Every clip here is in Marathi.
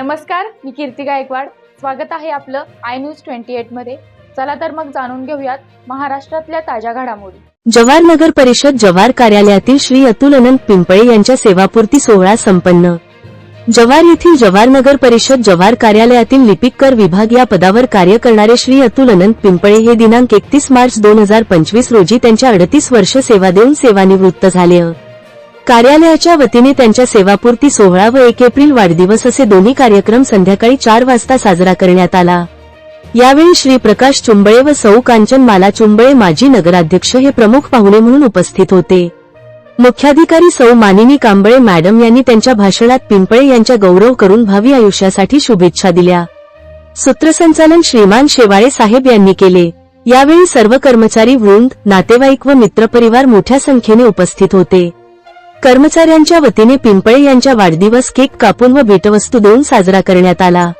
नमस्कार मी कीर्ती गायकवाड. स्वागत आहे आपलं आय न्यूज ट्वेंटी एटमध्ये. चला तर मग जाणून घेऊयात महाराष्ट्रातल्या ताज्या घडामोडी. जवार नगर परिषद जवार कार्यालयातील श्री अतुल अनंत पिंपळे यांच्या सेवापूर्ती सोहळा संपन्न. जवार येथील जवार नगर परिषद जवार कार्यालयातील लिपिक कर विभाग या पदावर कार्य करणारे श्री अतुल अनंत पिंपळे हे दिनांक एकतीस मार्च दोन हजार पंचवीस रोजी त्यांच्या अडतीस वर्ष सेवा देऊन सेवानिवृत्त झाले. कार्यालयाच्या वतीने त्यांच्या सेवापूर्ती सोहळा व एक एप्रिल वाढदिवस असे दोन्ही कार्यक्रम संध्याकाळी चार वाजता साजरा करण्यात आला. यावेळी श्री प्रकाश चुंबळे व सौ कांचन माला चुंबळे माजी नगराध्यक्ष हे प्रमुख पाहुणे म्हणून उपस्थित होते. मुख्याधिकारी सौ मानिनी कांबळे मॅडम यांनी त्यांच्या भाषणात पिंपळे यांच्या गौरव करून भावी आयुष्यासाठी शुभेच्छा दिल्या. सूत्रसंचालन श्रीमान शेवाळे साहेब यांनी केले. यावेळी सर्व कर्मचारी वृंद नातेवाईक व मित्रपरिवार मोठ्या संख्येने उपस्थित होते. कर्मचाऱ्यांच्या वतीने पिंपळे यांच्या वाढदिवस केक कापून व भेटवस्तू देऊन साजरा करण्यात आला.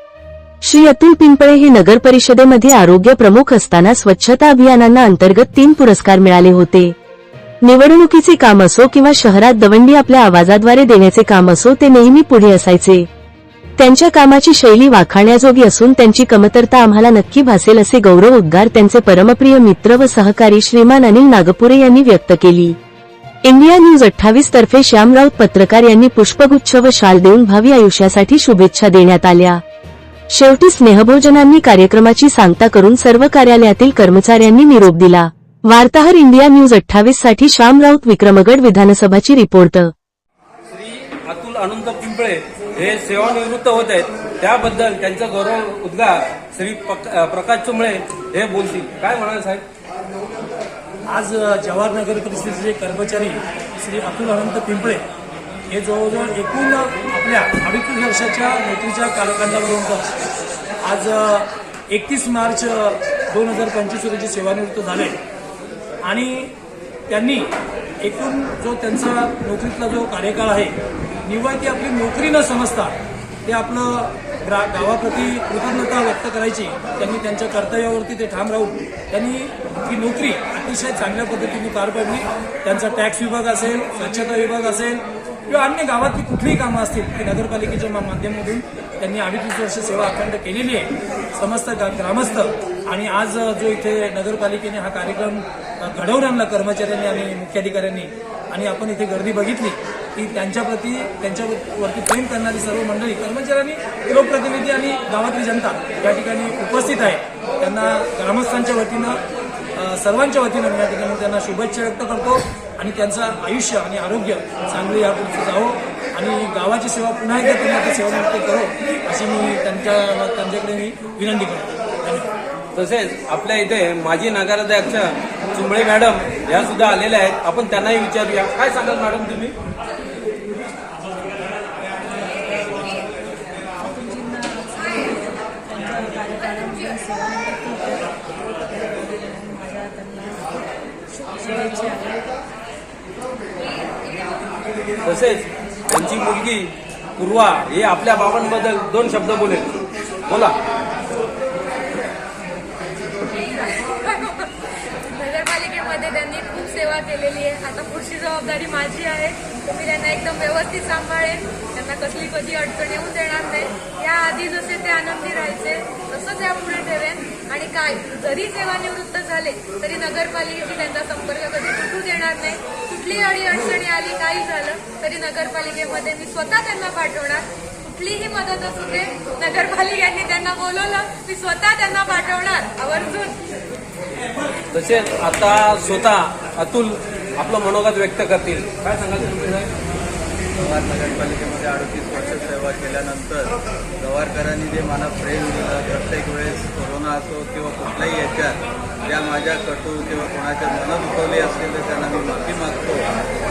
श्री अतुल पिंपळे हे नगर परिषदेमध्ये आरोग्य प्रमुख असताना स्वच्छता अभियानांना अंतर्गत तीन पुरस्कार मिळाले होते. निवडणुकीचे काम असो किंवा शहरात दवंडी आपल्या आवाजाद्वारे देण्याचे काम असो ते नेहमी पुढे असायचे. त्यांच्या कामाची शैली वाखाण्याजोगी असून त्यांची कमतरता आम्हाला नक्की भासेल असे गौरव उद्गार त्यांचे परमप्रिय मित्र व सहकारी श्रीमान अनिल नागपुरे यांनी व्यक्त केली. इंडिया न्यूज अठ्ठावीस तर्फे श्याम राऊत पत्रकार यांनी पुष्पगुच्छ व शाल देऊन भावी आयुष्यासाठी शुभेच्छा देण्यात आल्या. शेवटी स्नेहभोजनांनी कार्यक्रमाची सांगता करून सर्व कार्यालयातील कर्मचाऱ्यांनी निरोप दिला. वार्ताहर इंडिया न्यूज अठ्ठावीससाठी श्याम राऊत विक्रमगड विधानसभाची रिपोर्ट. श्री अतुल आनंद पिंपळे हे सेवानिवृत्त होत आहेत. त्याबद्दल त्यांचा गौरव उद्गार श्री प्रकाश चुंबळे हे बोलतील. काय म्हणाल साहेब? आज जवाहर नगर परिषदेचे कर्मचारी श्री अतुल अनंत पिंपळे हे जवळजवळ एकूण आपल्या अडतीस वर्षाच्या नोकरीच्या कालखंडापर्यंत आज एकतीस मार्च दोन हजार पंचवीस रोजी सेवानिवृत्त झाले. आणि त्यांनी एकूण जो त्यांचा नोकरीतला जो कार्यकाळ आहे निव्वळ ती आपली नोकरी न समजता ते आपलं ग्रा गावाप्रती कृतज्ञता व्यक्त करायची. त्यांनी त्यांच्या कर्तव्यावरती ते ठाम राहून त्यांनी ही नोकरी अतिशय चांगल्या पद्धतीने पार पाडली. त्यांचा टॅक्स विभाग असेल स्वच्छता विभाग असेल किंवा अन्य गावातली कुठलीही कामं असतील ती नगरपालिकेच्या माध्यमातून त्यांनी अडीच वर्ष सेवा अखंड केलेली आहे. समस्त गा- ग्रामस्थ आणि आज जो इथे नगरपालिकेने हा कार्यक्रम घडवून आणला कर्मचाऱ्यांनी आणि मुख्याधिकाऱ्यांनी आणि आपण इथे गर्दी बघितली की त्यांच्याप्रती त्यांच्यावरती प्रेम करणारी सर्व मंडळी कर्मचाऱ्यांनी लोकप्रतिनिधी आणि गावातली जनता या ठिकाणी उपस्थित आहे. त्यांना ग्रामस्थांच्या वतीनं सर्वांच्या वतीनं या ठिकाणी त्यांना शुभेच्छा व्यक्त करतो आणि त्यांचं आयुष्य आणि आरोग्य चांगलं यापुढचं जावं आणि गावाची सेवा पुन्हा एकदा त्यांना सेवा मुक्त करो अशी मी त्यांच्या त्यांच्याकडे मी विनंती करतो. तसेच आपल्या इथे माजी नगराध्यक्ष चुंबळे मॅडम या सुद्धा आलेल्या आहेत. आपण त्यांनाही विचारूया. काय सांगाल मॅडम तुम्ही? माझ्या त्यांना तसेच त्यांची मुलगी पूर्वा हे आपल्या बाबांबद्दल दोन शब्द बोलेल बोला. नगरपालिकेमध्ये त्यांनी खूप सेवा केलेली आहे. आता पुढची जबाबदारी माझी आहे. मी त्यांना एकदम व्यवस्थित सांभाळेन. त्यांना कसली कधी अडचण येऊन देणार नाही. या आधी जसे ते आनंदी राहायचे तसंच यापुढे ठेवेन आणि काय? जरी सेवानिवृत्त झाले तरी नगरपालिकेशी त्यांचा संपर्क कधी तुटू देणार नाही. कुठलीही अडी अडचणी आली काही झालं तरी नगरपालिकेमध्ये मी स्वतः त्यांना पाठवणार. कुठलीही मदत असू दे नगरपालिकांनी त्यांना बोलवलं मी स्वतः त्यांना पाठवणार. आवर्जून. तसेच आता स्वतः अतुल आपलं मनोगत व्यक्त करतील. काय सांगाल तुम्ही नगरपालिकेमध्ये अडतीस वर्ष सेवा केल्यानंतर गवारकरांनी जे मला प्रेम दिलं प्रत्येक वेळेस कोरोना असो किंवा कुठल्याही याच्यात ज्या माझ्या कटू किंवा कोणाच्या मनं दुखवली असतील तर त्यांना मी माफी मागतो.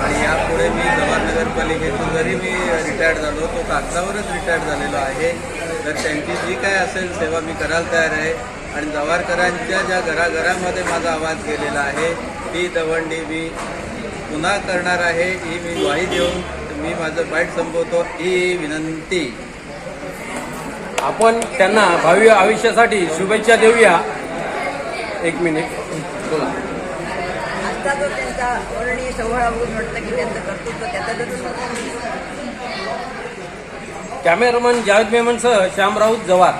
आणि यापुढे मी जव्हार नगरपालिकेतून जरी मी रिटायर्ड झालो तो कागदावरच रिटायर्ड झालेलो आहे. तर त्यांची जी काय असेल सेवा मी करायला तयार आहे. आणि जव्हारकरांच्या ज्या घराघरामध्ये माझा आवाज गेलेला आहे ती दवंडी मी पुन्हा करणार आहे ही मी ग्वाही देऊन मी माझं बाईट संपवतो ही विनंती. आपण त्यांना भावी आयुष्यासाठी शुभेच्छा देऊया. एक मिनिट. बोला. आजचा जो त्यांचा वर्णीय सोहळा होऊन वाटतं की त्यांचं कर्तृत्व त्याच्यातच कॅमेरामन जावेद मेमनसह श्याम राऊत जवार